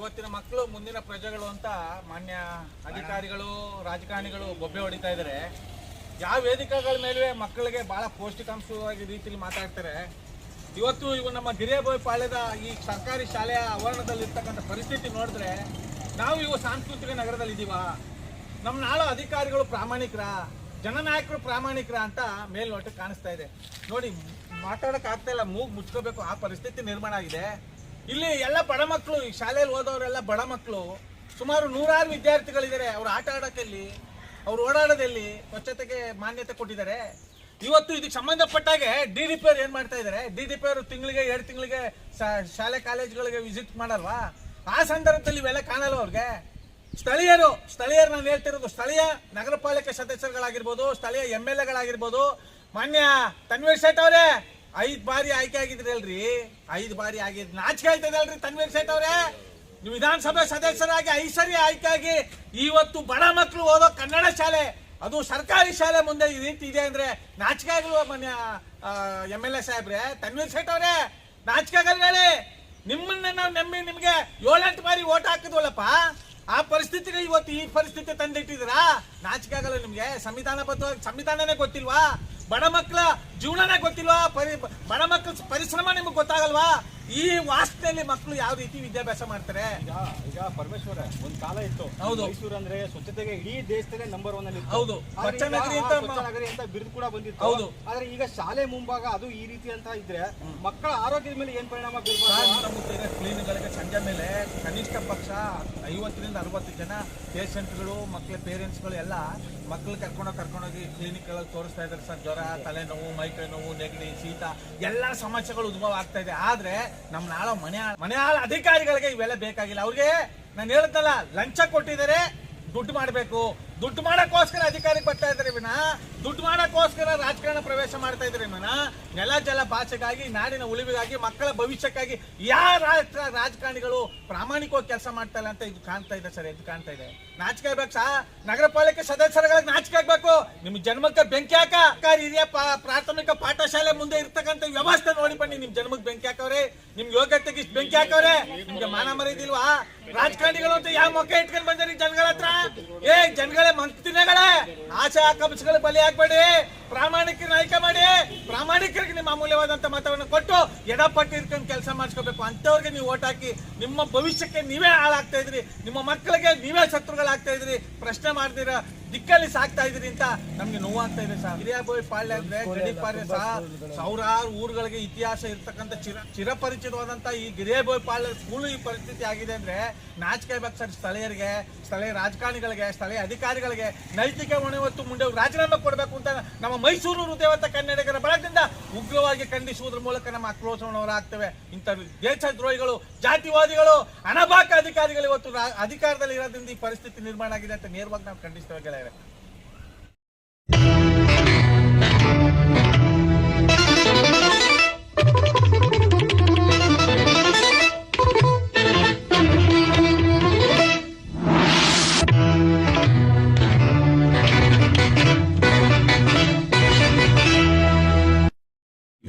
ಇವತ್ತಿನ ಮಕ್ಕಳು, ಮುಂದಿನ ಪ್ರಜೆಗಳು ಅಂತ ಮಾನ್ಯ ಅಧಿಕಾರಿಗಳು, ರಾಜಕಾರಣಿಗಳು ಬೊಬ್ಬೆ ಹೊಡಿತಾ ಇದ್ದಾರೆ. ಯಾವ ವೇದಿಕೆಗಳ ಮೇಲೆ ಮಕ್ಕಳಿಗೆ ಬಹಳ ಪೌಷ್ಟಿಕಾಂಶವಾಗಿ ರೀತಿಯಲ್ಲಿ ಮಾತಾಡ್ತಾರೆ. ಇವತ್ತು ಇವು ನಮ್ಮ ಗಿರಿಯಬೋಯ್ ಪಾಳ್ಯದ ಈ ಸರ್ಕಾರಿ ಶಾಲೆಯ ಆವರಣದಲ್ಲಿ ಇರ್ತಕ್ಕಂಥ ಪರಿಸ್ಥಿತಿ ನೋಡಿದ್ರೆ ನಾವು ಇವು ಸಾಂಸ್ಕೃತಿಕ ನಗರದಲ್ಲಿ ಇದೀವ. ನಮ್ಮ ನಾಳೆ ಅಧಿಕಾರಿಗಳು ಪ್ರಾಮಾಣಿಕರ, ಜನನಾಯಕರು ಪ್ರಾಮಾಣಿಕರ ಅಂತ ಮೇಲ್ನೋಟಕ್ಕೆ ಕಾಣಿಸ್ತಾ ಇದೆ. ನೋಡಿ, ಮಾತಾಡೋಕ್ಕಾಗ್ತಾ ಇಲ್ಲ, ಮೂಗು ಮುಚ್ಕೋಬೇಕು, ಆ ಪರಿಸ್ಥಿತಿ ನಿರ್ಮಾಣ ಆಗಿದೆ. ಇಲ್ಲಿ ಎಲ್ಲ ಬಡ ಮಕ್ಕಳು ಈ ಶಾಲೆಯಲ್ಲಿ ಓದೋರೆಲ್ಲ ಬಡ ಮಕ್ಕಳು ಸುಮಾರು ನೂರಾರು ವಿದ್ಯಾರ್ಥಿಗಳಿದ್ದಾರೆ. ಅವ್ರು ಆಟ ಆಡೋಕ್ಕಲ್ಲಿ ಅವ್ರು ಓಡಾಡೋದಲ್ಲಿ ಸ್ವಚ್ಛತೆಗೆ ಮಾನ್ಯತೆ ಕೊಟ್ಟಿದ್ದಾರೆ. ಇವತ್ತು ಇದಕ್ಕೆ ಸಂಬಂಧಪಟ್ಟಾಗೆ ಡಿ ಡಿ ಪಿ ಏನು ಮಾಡ್ತಾ ಇದ್ದಾರೆ? ಡಿ ಡಿ ತಿಂಗಳಿಗೆ, ಎರಡು ತಿಂಗಳಿಗೆ ಶಾಲೆ, ಕಾಲೇಜುಗಳಿಗೆ ವಿಸಿಟ್ ಮಾಡಲ್ವಾ? ಆ ಸಂದರ್ಭದಲ್ಲಿ ಇವೆಲ್ಲ ಕಾಣಲ್ಲ ಅವ್ರಿಗೆ. ಸ್ಥಳೀಯರು ಸ್ಥಳೀಯರು ನಾನು ಹೇಳ್ತಿರೋದು ಸ್ಥಳೀಯ ನಗರ ಪಾಲಿಕೆ ಸದಸ್ಯರುಗಳಾಗಿರ್ಬೋದು, ಸ್ಥಳೀಯ ಎಂ ಎಲ್ ಎಗಳಾಗಿರ್ಬೋದು, ಮಾನ್ಯ ತನ್ವೀರ್ ಶೇಟ್ ಅವರೇ ಐದ್ ಬಾರಿ ಆಯ್ಕೆ ಆಗಿದ್ರಿ ಅಲ್ರಿ ಐದ್ ಬಾರಿ ಆಗಿದ್ ನಾಚಿಕೆ ಆಯ್ತದೆ ಅಲ್ರಿ ತನ್ವೀರ್ ಸೇಠ್ ಅವರೇ? ನೀವು ವಿಧಾನಸಭೆ ಸದಸ್ಯರಾಗಿ ಐದು ಸರಿ ಆಯ್ಕೆ ಆಗಿ ಇವತ್ತು ಬಡ ಮಕ್ಕಳು ಓದೋ ಕನ್ನಡ ಶಾಲೆ, ಅದು ಸರ್ಕಾರಿ ಶಾಲೆ ಮುಂದೆ ಈ ರೀತಿ ಇದೆ ಅಂದ್ರೆ ನಾಚಿಕೆ ಆಗಲ್ವ ಮನ್ಯ ಎಂ ಎಲ್ ಎ ಸಾಹೇಬ್ರೆ? ತನ್ವೀರ್ ಸೇಠ್ ಅವರೇ, ನಾಚಿಕೆ ಆಗಲ್ ಹೇಳಿ. ನಿಮ್ಮನ್ನ ನಾವು ನಂಬಿ ನಿಮ್ಗೆ ಏಳೆಂಟು ಬಾರಿ ಓಟ್ ಹಾಕಿದ್ವಲ್ಲಪ್ಪ? ಆ ಪರಿಸ್ಥಿತಿಗೆ ಇವತ್ತು ಈ ಪರಿಸ್ಥಿತಿ ತಂದಿಟ್ಟಿದ್ದೀರಾ? ನಾಚಿಕೆ ಆಗಲ್ಲ ನಿಮ್ಗೆ? ಸಂವಿಧಾನಬದ್ಧವಾಗಿ ಸಂವಿಧಾನನೇ ಗೊತ್ತಿಲ್ವಾ? ಬಡ ಮಕ್ಕಳ ಜೀವನನೇ ಗೊತ್ತಿಲ್ವಾ? ಪರಿ ಬಡ ಮಕ್ಕಳ ಪರಿಶ್ರಮ ನಿಮ್ಗೆ ಗೊತ್ತಾಗಲ್ವಾ? ಈ ವಾಸನೆಯಲ್ಲಿ ಮಕ್ಕಳು ಯಾವ ರೀತಿ ವಿದ್ಯಾಭ್ಯಾಸ ಮಾಡ್ತಾರೆ ಈಗ ಈಗ ಪರಮೇಶ್ವರ ಒಂದ್ ಕಾಲ ಇತ್ತು ಹೌದು. ಮೈಸೂರು ಅಂದ್ರೆ ಸ್ವಚ್ಛತೆಗೆ ಇಡೀ ದೇಶದಲ್ಲೇ ನಂಬರ್ ಒನ್ ಅಲ್ಲಿ. ಹೌದು. ಸ್ವಚ್ಛ ನಗರಿ ಅಂತ ಸ್ವಚ್ಛ ನಗರಿ ಅಂತ ಬಿರುದು ಕೂಡ ಬಂದಿತ್ತು ಹೌದು. ಆದ್ರೆ ಈಗ ಶಾಲೆ ಮುಂಭಾಗ ಅದು ಈ ರೀತಿ ಅಂತ ಇದ್ರೆ ಮಕ್ಕಳ ಆರೋಗ್ಯದ ಮೇಲೆ ಏನ್ ಪರಿಣಾಮ ಬೀರ್ಬೋದು ಕ್ಲೀನ್ಗಳಿಗೆ ಸಂಜೆ ಮೇಲೆ ಕನಿಷ್ಠ ಪಕ್ಷ ಐವತ್ತರಿಂದ ಅರವತ್ತು ಜನ ಪೇಷಂಟ್ಗಳು ಮಕ್ಕಳ ಪೇರೆಂಟ್ಸ್ಗಳು ಎಲ್ಲ ಮಕ್ಕಳು ಕರ್ಕೊಂಡೋಗಿ ಕರ್ಕೊಂಡೋಗಿ ಕ್ಲಿನಿಕ್ಗಳಲ್ಲಿ ತೋರಿಸ್ತಾ ಇದ್ದಾರೆ ಸರ್ ಜ್ವರ ತಲೆನೋವು ಮೈಕೈ ನೋವು ನೆಗಡಿ ಶೀತ ಎಲ್ಲ ಸಮಸ್ಯೆಗಳು ಉದ್ಭವ ಆಗ್ತಾ ಇದೆ ಆದ್ರೆ ನಮ್ಮ ನಾಳೆ ಮನೆ ಮನೆ ಅಧಿಕಾರಿಗಳಿಗೆ ಇವೆಲ್ಲ ಬೇಕಾಗಿಲ್ಲ. ಅವ್ರಿಗೆ ನಾನು ಹೇಳ್ತಲ್ಲ ಲಂಚ ಕೊಟ್ಟಿದ್ದಾರೆ. ದುಡ್ಡು ಮಾಡಬೇಕು. ದುಡ್ಡು ಮಾಡೋಕ್ಕೋಸ್ಕರ ಅಧಿಕಾರಕ್ಕೆ ಬರ್ತಾ ಇದ್ದಾರೆ ವಿನ. ದುಡ್ಡು ಮಾಡೋಕ್ಕೋಸ್ಕರ ರಾಜಕಾರಣ ಪ್ರವೇಶ ಮಾಡ್ತಾ ಇದ್ದಾರೆ ವಿನ. ನೆಲ, ಜಲ, ಭಾಷೆಗಾಗಿ, ನಾಡಿನ ಉಳಿವಿಗಾಗಿ, ಮಕ್ಕಳ ಭವಿಷ್ಯಕ್ಕಾಗಿ ಯಾರ ರಾಜಕಾರಣಿಗಳು ಪ್ರಾಮಾಣಿಕವಾಗಿ ಕೆಲಸ ಮಾಡ್ತಾ ಇಲ್ಲ ಅಂತ ಇದು ಕಾಣ್ತಾ ಇದೆ ಸರ್ ಇದು ಕಾಣ್ತಾ ಇದೆ. ನಾಚಿಕೆ ಆಗ್ಬೇಕು ಸಾ. ನಗರ ಪಾಲಿಕೆ ಸದಸ್ಯರುಗಳಿಗೆ ನಾಚಿಕೆ ಆಗ್ಬೇಕು. ನಿಮ್ಮ ಜನ್ಮಕ್ಕೆ ಬೆಂಕಿ ಹಾಕ. ಹಿರಿಯ ಪ್ರಾಥಮಿಕ ಪಾಠಶಾಲೆ ಮುಂದೆ ಇರ್ತಕ್ಕಂಥ ವ್ಯವಸ್ಥೆ ನೋಡಿ ಬನ್ನಿ. ನಿಮ್ ಜನ್ಮಕ್ಕೆ ಬೆಂಕಿ ಹಾಕವ್ರೆ. ನಿಮ್ ಯೋಗ್ಯತೆಗೆ ಇಷ್ಟು ಬೆಂಕಿ ಹಾಕವ್ರೆ. ನಿಮ್ಗೆ ಮಾನ ಮರಿದಿಲ್ವಾ ರಾಜಕಾರಣಿಗಳು ಅಂತ ಯಾವ ಮೊಕ್ಕ ಇಟ್ಕೊಂಡ್ ಬಂದಿರಿ ಜನಗಳ ಹತ್ರ? ಏ, ಜನಗಳೇ ಮಂಕ್ತಿನಗಳೇ ಆಶಾ ಆಕಾಂಕ್ಷೆಗಳ ಬಲಿ ಹಾಕ್ಬೇಡಿ, ಪ್ರಾಮಾಣಿಕರನ್ನ ಆಯ್ಕೆ ಮಾಡಿ, ಪ್ರಾಮಾಣಿಕರಿಗೆ ನಿಮ್ಮ ಅಮೂಲ್ಯವಾದಂತ ಮತವನ್ನು ಕೊಟ್ಟು ಎಡಪಟ್ಟು ಇಟ್ಕೊಂಡು ಕೆಲಸ ಮಾಡಿಸ್ಕೋಬೇಕು. ಅಂತವ್ರಿಗೆ ನೀವು ಓಟ್ ಹಾಕಿ ನಿಮ್ಮ ಭವಿಷ್ಯಕ್ಕೆ ನೀವೇ ಹಾಳಾಗ್ತಾ ಇದ್ರಿ ನಿಮ್ಮ ಮಕ್ಕಳಿಗೆ ನೀವೇ ಶತ್ರುಗಳಾಗ್ತಾ ಇದ್ರಿ ಪ್ರಶ್ನೆ ಮಾಡ್ದಿರ ದಿಕ್ಕಲ್ಲಿ ಸಾಕ್ತಾ ಇದ್ರಿ ಅಂತ ನಮ್ಗೆ ನೋವಾಗ್ತಾ ಇದೆ ಸರ್. ಹಿರಿಯಾಬೋಯ್ ಪಾಳ್ಯ ಅಂದ್ರೆ ಗಡಿಪಾರ್ಯ ಸಹ ಸಾವಿರಾರು ಊರುಗಳಿಗೆ ಇತಿಹಾಸ ಇರ್ತಕ್ಕಂಥ ಚಿರ ಚಿರಪರಿಚಿತವಾದಂತ ಈ ಗಿರಿಯಾಬೋಯ್ ಪಾಳ್ಯ ಸ್ಕೂಲ್ ಈ ಪರಿಸ್ಥಿತಿ ಆಗಿದೆ ಅಂದ್ರೆ ನಾಚಿಕೆ ಬೇಕು ಸರ್ ಸ್ಥಳೀಯರಿಗೆ ಸ್ಥಳೀಯ ರಾಜಕಾರಣಿಗಳಿಗೆ ಸ್ಥಳೀಯ ಅಧಿಕಾರಿಗಳಿಗೆ ನೈತಿಕ ಹೊಣೆ ಹೊತ್ತು ಮುಂದೆ ರಾಜೀನಾಮೆ ಕೊಡಬೇಕು ಅಂತ ನಮ್ಮ ಮೈಸೂರು ಹೃದಯವಂತ ಕನ್ನಡಿಗರ ಬಳಗದಿಂದ ಉಗ್ರವಾಗಿ ಖಂಡಿಸುವುದರ ಮೂಲಕ ನಮ್ಮ ಆಕ್ರೋಶವನ್ನು ಆಗ್ತವೆ ಇಂಥ ದೇಶದ್ರೋಹಿಗಳು ಜಾತಿವಾದಿಗಳು ಅಣಬಾಕ ಅಧಿಕಾರಿಗಳು ಇವತ್ತು ಅಧಿಕಾರದಲ್ಲಿ ಇರೋದ್ರಿಂದ ಈ ಪರಿಸ್ಥಿತಿ ನಿರ್ಮಾಣ ಆಗಿದೆ ಅಂತ ನೇರವಾಗಿ ನಾವು ಖಂಡಿಸ್ತೇವೆ ಗೆಳೆಯರೆ.